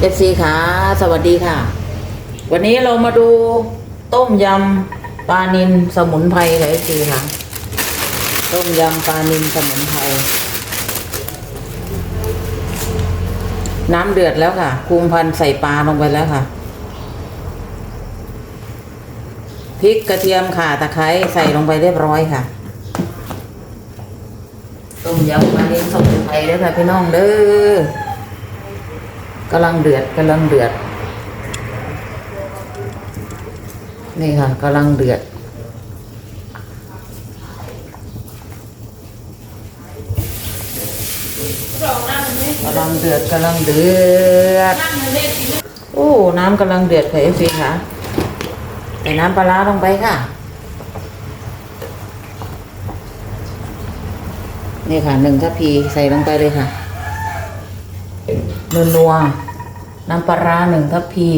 เอฟซีค่ะ สวัสดีค่ะ วันนี้เรามาดูต้มยำปลานินสมุนไพรค่ะเอฟซีค่ะ ต้มยำปลานินสมุนไพร น้ำเดือดแล้วค่ะคุมพันใส่ปลาลงไปแล้วค่ะ พริกกระเทียมข่าตะไคร้ใส่ลงไปเรียบร้อยค่ะ ต้มยำปลานินสมุนไพรเด้อค่ะพี่น้องเด้อำลังเดือดกำลังเดือด นี่ค่ะกำลังเดือด กำลังเดือดกำลังเดือด โอ้ น้ำกำลังเดือดค่ะเอฟซีค่ะใส่น้ำปลาร้าลงไปค่ะ นี่ค่ะหนึ่งทัพพีใส่ลงไปเลยค่ะ นัวนัวน้ำปลาร้าหนึ่งทัพพี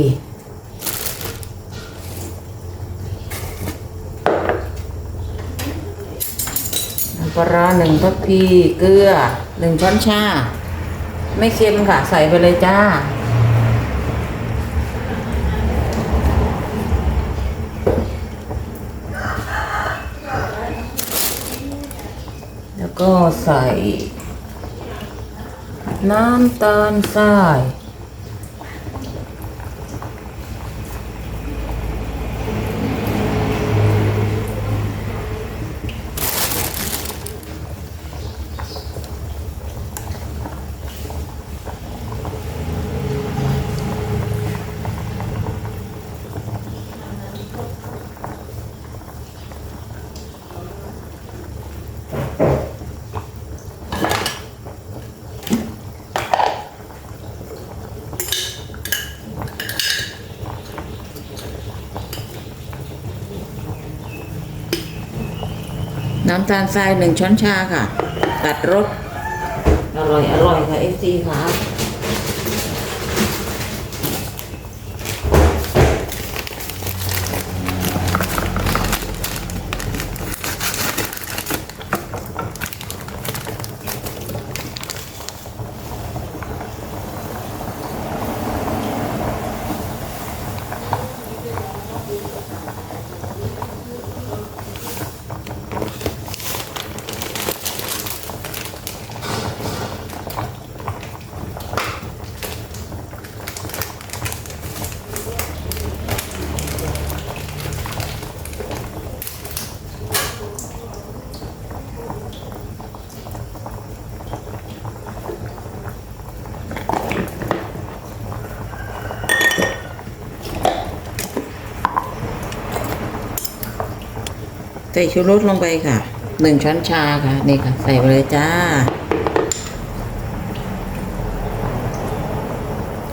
น้ำปลาร้าหนึ่งทัพพี เกลือหนึ่งช้อนชา ไม่เค็มค่ะ ใส่ไปเลยจ้า แล้วก็ใส่ น้ำตาลทราย น้ำตาลทรายหนึ่งช้อนชาค่ะ ตัดรสอร่อยอร่อยค่ะเอฟซีค่ะ ส่ชูรสลงไปค่ะหนึ่งช้อนชาค่ะ นี่ค่ะ ใส่ไปเลยจ้า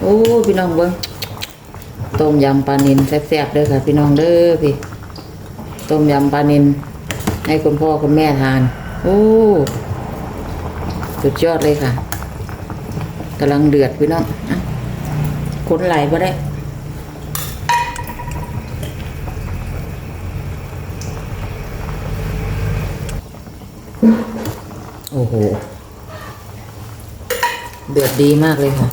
โอ้พี่น้องเบิ้งต้มยำปลานินแซ่บๆเด้อค่ะ พี่น้องเด้อพี่ ต้มยำปลานินให้คุณพ่อคุณแม่ทาน โอ้สุดยอดเลยค่ะกำลังเดือดพี่น้องอะคนไหลมาได้ โอ้โห เดือดดีมากเลยค่ะ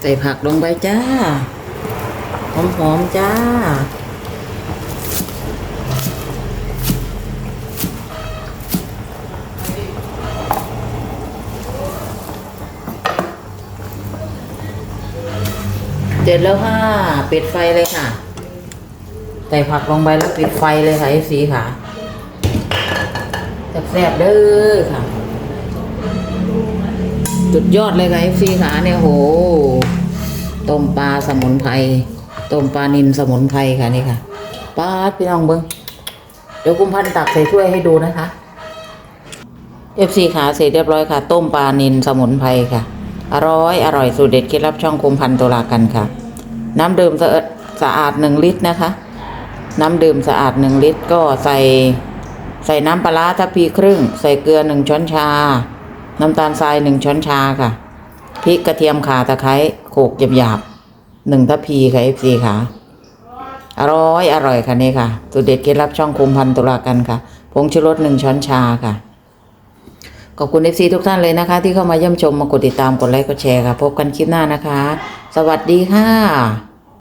ใส่ผักลงไปจ้า หอมๆจ้า เด็ดแล้วค่ะปิดไฟเลยค่ะ ใส่ผักลงไปแล้วปิดไฟเลยค่ะไอ้สีค่ะแซ่บๆเด้อค่ะ จุดยอดเลยค่ะไอ้สีค่ะเนี่ยโหต้มปลาสมุนไพรต้มปลานินสมุนไพรค่ะนี่ค่ะปลาพี่น้องเบิ้งเดี๋ยวคุณพันตักใส่ถ้วยให้ดูนะคะเอฟซีขาเสร็จเรียบร้อยค่ะ ต้มปลานินสมุนไพรค่ะ อร่อย อร่อยสูตรเด็ดเคล็ดลับช่องคุมพันตุลากันค่ะ น้ำดื่มสะอาดสะอาดหนึ่งลิตรนะคะ น้ำดื่มสะอาดหนึ่งลิตร ก็ใส่ใส่น้ำปลาร้าทัพพีครึ่ง ใส่เกลือหนึ่งช้อนชา น้ำตาลทรายหนึ่งช้อนชาค่ะพริกกระเทียมข่าตะไคร้โขกหยาบๆหนึ่งทัพพีค่ะเอฟซีค่ะ อร่อย อร่อยค่ะนี่ค่ะสูตรเด็ดเคล็ดลับช่องคุมพันตุลากันค่ะผงชูรสหนึ่งช้อนชาค่ะ ขอบคุณเอฟซีทุกท่านเลยนะคะ ที่เข้ามาเยี่ยมชมมากดติดตามกดไลค์กดแชร์ค่ะ พบกันคลิปหน้านะคะ สวัสดีค่ะ